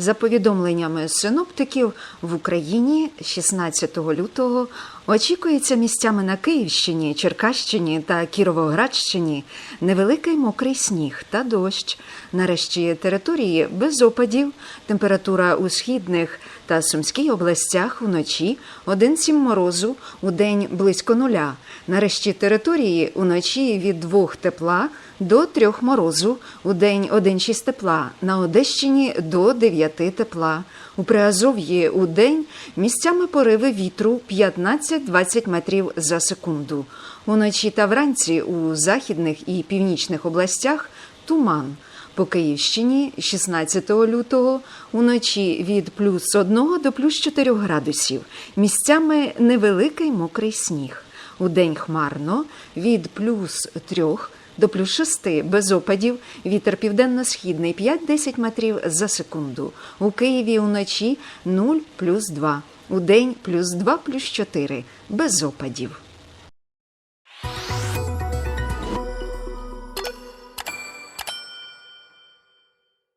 За повідомленнями синоптиків, в Україні 16 лютого очікується місцями на Київщині, Черкащині та Кіровоградщині невеликий мокрий сніг та дощ. Нарешті території без опадів. Температура у східних та Сумській областях вночі 1,7 морозу, у день близько нуля. Нарешті території уночі від 2 тепла до 3 морозу, у день 1,6 тепла, на Одещині до 9 тепла. У Приазов'ї у день місцями пориви вітру 15-20 метрів за секунду. Уночі та вранці у західних і північних областях туман. По Київщині 16 лютого уночі від плюс 1 до плюс 4 градусів. Місцями невеликий мокрий сніг. У день хмарно від плюс 3 до плюс 6 без опадів. Вітер південно-східний 5-10 метрів за секунду. У Києві уночі 0 плюс 2. У день плюс 2 плюс 4 без опадів.